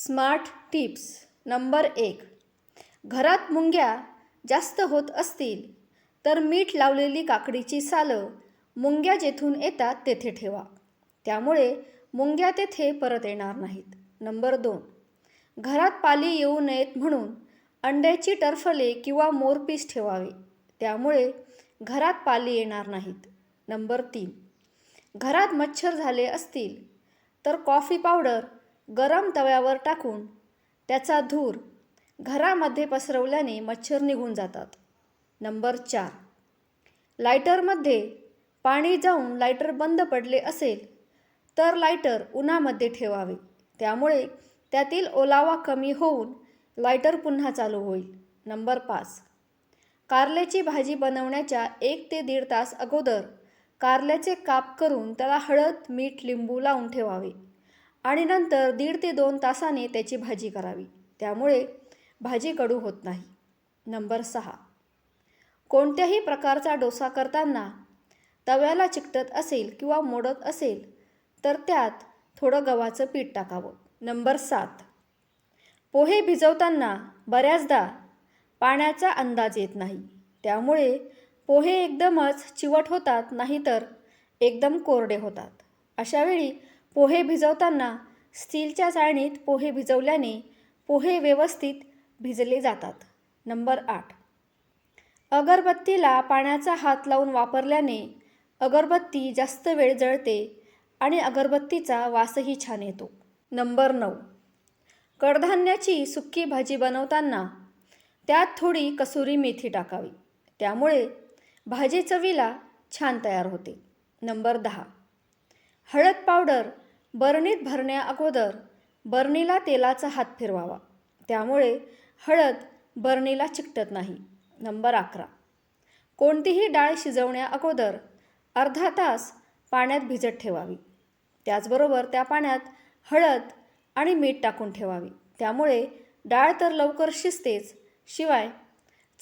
Smart tips. Number एक. घरात मुंग्या जास्त होत असतील तर मीठ लावलेली काकडीची सालं मुंग्या जेथून येतात तेथे ठेवा. त्यामुळे मुंग्या तेथे परत येणार नाहीत. नंबर दोन. घरात पाली येऊ नयेत म्हणून अंड्याची टरफले किंवा मोरपीस ठेवावे. त्यामुळे घरात पाली येणार नाहीत. नंबर तीन. घरात मच्छर झाले असतील तर कॉफी पावडर गरम तव्यावर टाकून त्याचा धूर घरामध्ये पसरवल्याने मच्छर निघून जातात. नंबर चार. लायटरमध्ये पाणी जाऊन लायटर बंद पडले असेल तर लायटर उन्हामध्ये ठेवावे. त्यामुळे त्यातील ओलावा कमी होऊन लायटर पुन्हा चालू होईल. नंबर पाच. कारल्याची भाजी बनवण्याच्या एक ते दीड तास अगोदर कारल्याचे काप करून त्याला हळद मीठ लिंबू लावून ठेवावे. आणि नंतर दीड ते दोन तासाने त्याची भाजी करावी. त्यामुळे भाजी कडू होत नाही. नंबर सहा. कोणत्याही प्रकारचा डोसा करताना तव्याला चिकटत असेल किंवा मोडत असेल तर त्यात थोडं गव्हाचं पीठ टाकावं. नंबर सात. पोहे भिजवताना बऱ्याचदा पाण्याचा अंदाज येत नाही. त्यामुळे पोहे एकदमच चिवट होतात नाहीतर एकदम कोरडे होतात. अशावेळी पोहे भिजवताना स्टीलच्या चाळणीत पोहे भिजवल्याने पोहे व्यवस्थित भिजले जातात. नंबर आठ. अगरबत्तीला पाण्याचा हात लावून वापरल्याने अगरबत्ती जास्त वेळ जळते आणि अगरबत्तीचा वासही छान येतो. नंबर नऊ. कडधान्याची सुक्की भाजी बनवताना त्यात थोडी कसुरी मेथी टाकावी. त्यामुळे भाजी चवीला छान तयार होते. नंबर दहा. हळद पावडर बरणीत भरण्या अगोदर बरणीला तेलाचा हात फिरवावा. त्यामुळे हळद बरणीला चिकटत नाही. नंबर अकरा. कोणतीही डाळ शिजवण्या अगोदर अर्धा तास पाण्यात भिजत ठेवावी. त्याचबरोबर त्या पाण्यात हळद आणि मीठ टाकून ठेवावी. त्यामुळे डाळ तर लवकर शिजतेच शिवाय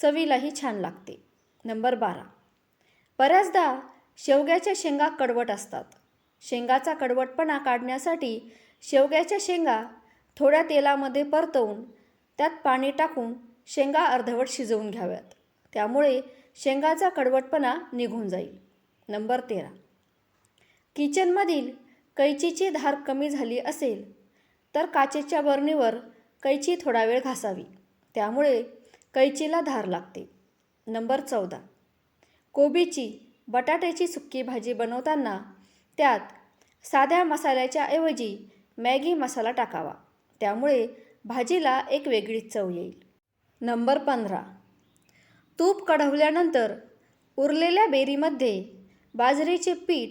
चवीलाही छान लागते. नंबर बारा. बऱ्याचदा शेवग्याच्या शेंगा कडवट असतात. शेंगाचा कडवटपणा काढण्यासाठी शेवग्याच्या शेंगा थोड्या तेलामध्ये परतवून त्यात पाणी टाकून शेंगा अर्धवट शिजवून घ्याव्यात. त्यामुळे शेंगाचा कडवटपणा निघून जाईल. नंबर तेरा. किचनमधील कैचीची धार कमी झाली असेल तर काचेच्या बरणीवर कैची थोडा वेळ घासावी. त्यामुळे कैचीला धार लागते. नंबर चौदा. कोबीची बटाट्याची सुक्की भाजी बनवताना त्यात साध्या मसाल्याच्या ऐवजी मॅगी मसाला टाकावा. त्यामुळे भाजीला एक वेगळीच चव येईल. नंबर पंधरा. तूप कढवल्यानंतर उरलेल्या बेरीमध्ये बाजरीचे पीठ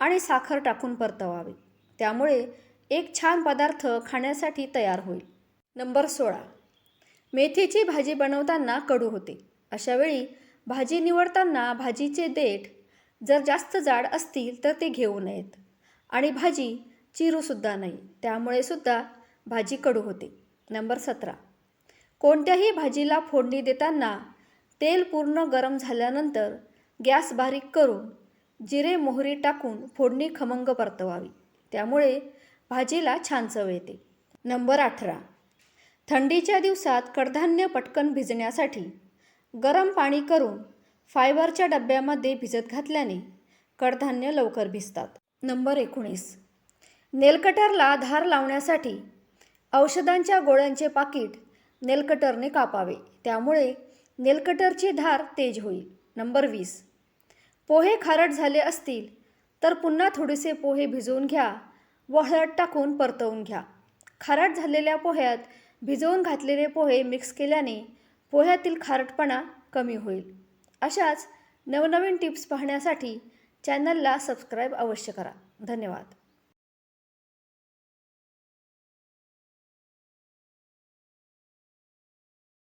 आणि साखर टाकून परतवावे. त्यामुळे एक छान पदार्थ खाण्यासाठी तयार होईल. नंबर सोळा. मेथीची भाजी बनवताना कडू होते. अशावेळी भाजी निवडताना भाजीचे देठ जर जास्त जाड असतील तर ते घेऊ नयेत. आणि भाजी चिरूसुद्धा नाही. त्यामुळे सुद्धा भाजी कडू होते. नंबर सतरा. कोणत्याही भाजीला फोडणी देताना तेल पूर्ण गरम झाल्यानंतर गॅस बारीक करून जिरे मोहरी टाकून फोडणी खमंग परतवावी. त्यामुळे भाजीला छान चव येते. नंबर अठरा. थंडीच्या दिवसात कडधान्य पटकन भिजण्यासाठी गरम पाणी करून फायबरच्या डब्यामध्ये भिजत घातल्याने कडधान्य लवकर भिजतात. नंबर एकोणीस. नेलकटरला धार लावण्यासाठी औषधांच्या गोळ्यांचे पाकिट नेलकटरने कापावे. त्यामुळे नेलकटरची धार तेज होईल. नंबर वीस. पोहे खारट झाले असतील तर पुन्हा थोडेसे पोहे भिजवून घ्या व हळद टाकून परतवून घ्या. खारट झालेल्या पोह्यात भिजवून घातलेले पोहे मिक्स केल्याने पोह्यातील खारटपणा कमी होईल. अशाच नवनवीन टिप्स पाहण्यासाठी चॅनलला सबस्क्राईब अवश्य करा. धन्यवाद.